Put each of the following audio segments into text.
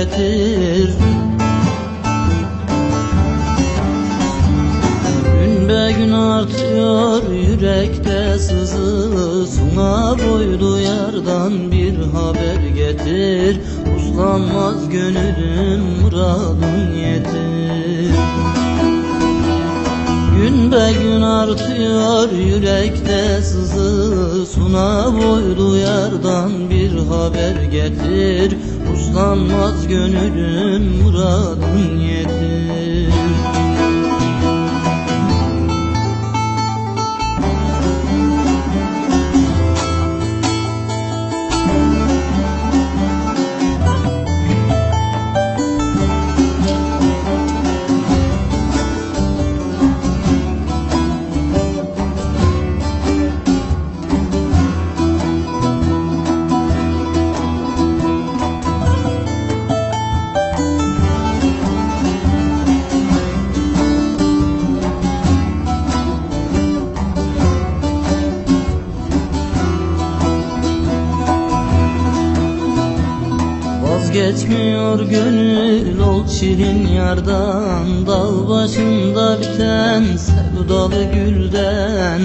getir. Gün be gün artıyor yürekte sızı Suna boylu yardan bir haber getir. Uslanmaz gönlüm muradın yetir. Gün be gün artıyor yürekte sızı Suna boylu yardan bir haber getir Uslanmaz gönlüm muradın yetir Vazgeçmiyor gönül ol şirin yardan Dağ başında biten sevdalı gülden.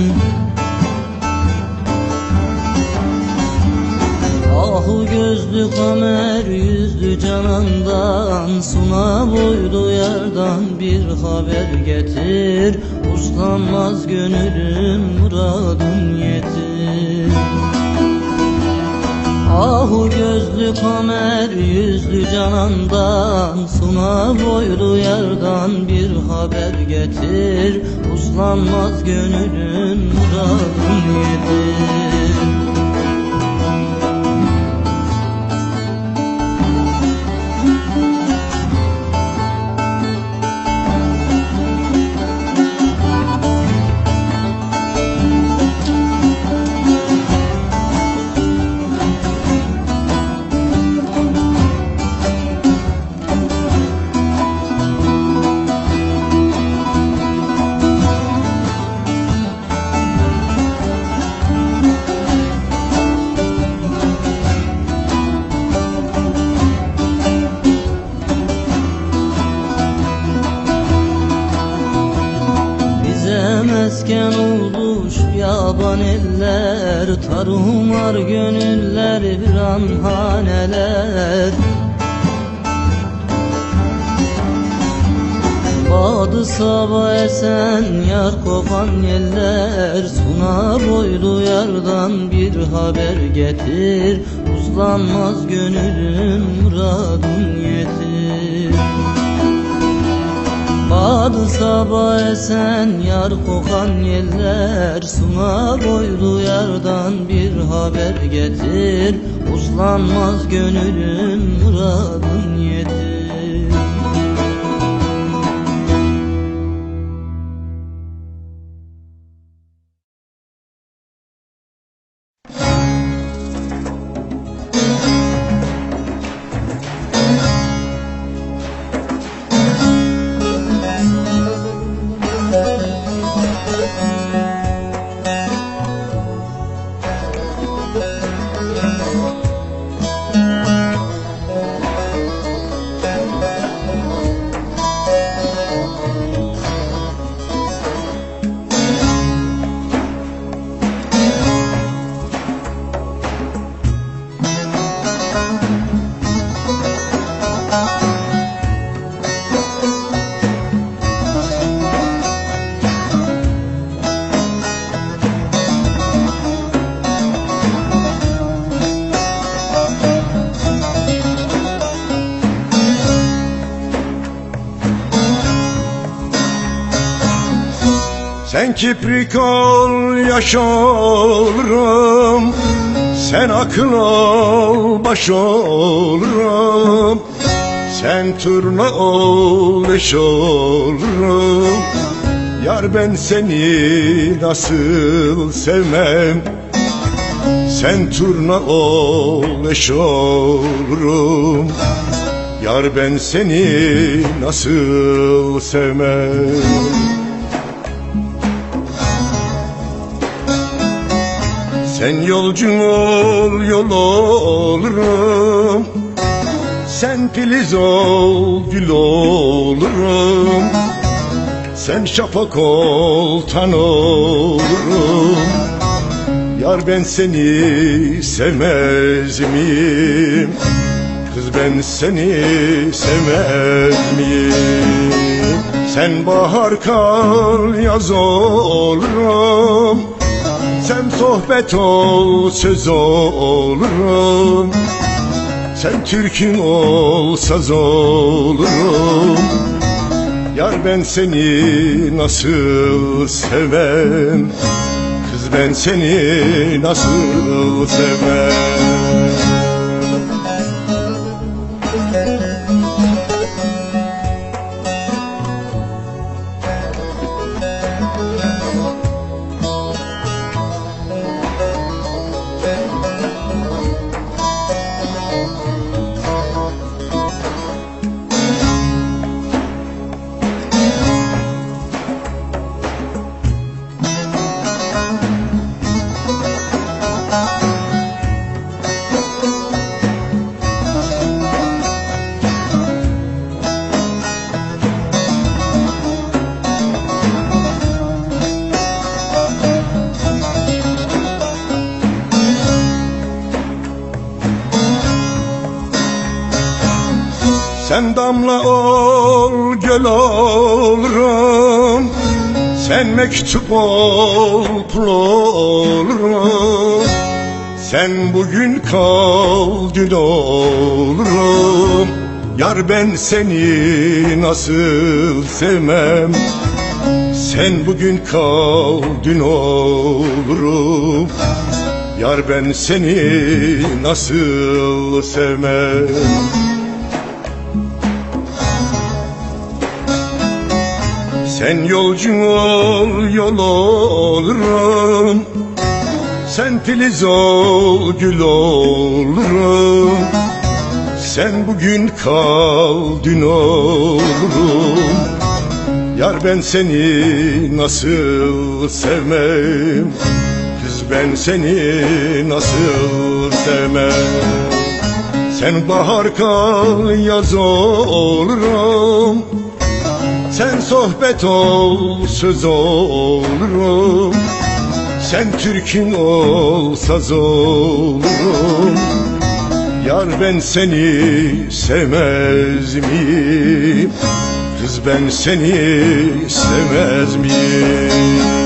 Ahu gözlü kamer yüzlü canandan Suna boylu yardan bir haber getir. Uslanmaz gönlüm muradın yetir Ahu gözlü kamer yüzlü canandan Suna boylu yardan bir haber getir. Uslanmaz gönlün muradın yedir bir anhaneler Badı sabah esen yar kopan yeller. Suna boylu yardan bir haber getir. Uslanmaz gönlüm muradın yetir Badı sabah esen yar kokan yeller Suna boylu yardan bir haber getir. Uslanmaz gönlüm muradın yetir kiprik ol yaş olurum Sen akıl ol baş olurum. Sen turna ol eş olurum. Yar ben seni nasıl sevmem? Sen turna ol eş olurum. Yar ben seni nasıl sevmem Sen yolcu ol yol olurum. Sen filiz ol gül olurum. Sen şafak ol tan olurum. Yar ben seni sevmez miyim? Kız ben seni sevmez miyim? Sen bahar kar yaz olurum Sen sohbet ol söz olurum Sen Türk'ün ol saz olurum Yar ben seni nasıl sevem? Kız ben seni nasıl sevem göl olurum. Sen mektup ol olurum. Sen bugün kal dün olurum Yar ben seni nasıl sevmem? Sen bugün kal dün olurum Yar ben seni nasıl sevmem Sen yolcu ol yol olurum. Sen filiz ol gül olurum. Sen bugün kal dün olurum. Yar ben seni nasıl sevmem? Kız ben seni nasıl sevmem? Sen bahar kal yaz olurum sen sohbet ol, söz olurum Sen Türk'ün ol, saz olurum Yar ben seni sevmez miyim? Kız ben seni sevmez miyim?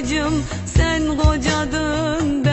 bacım sen kocadın ben.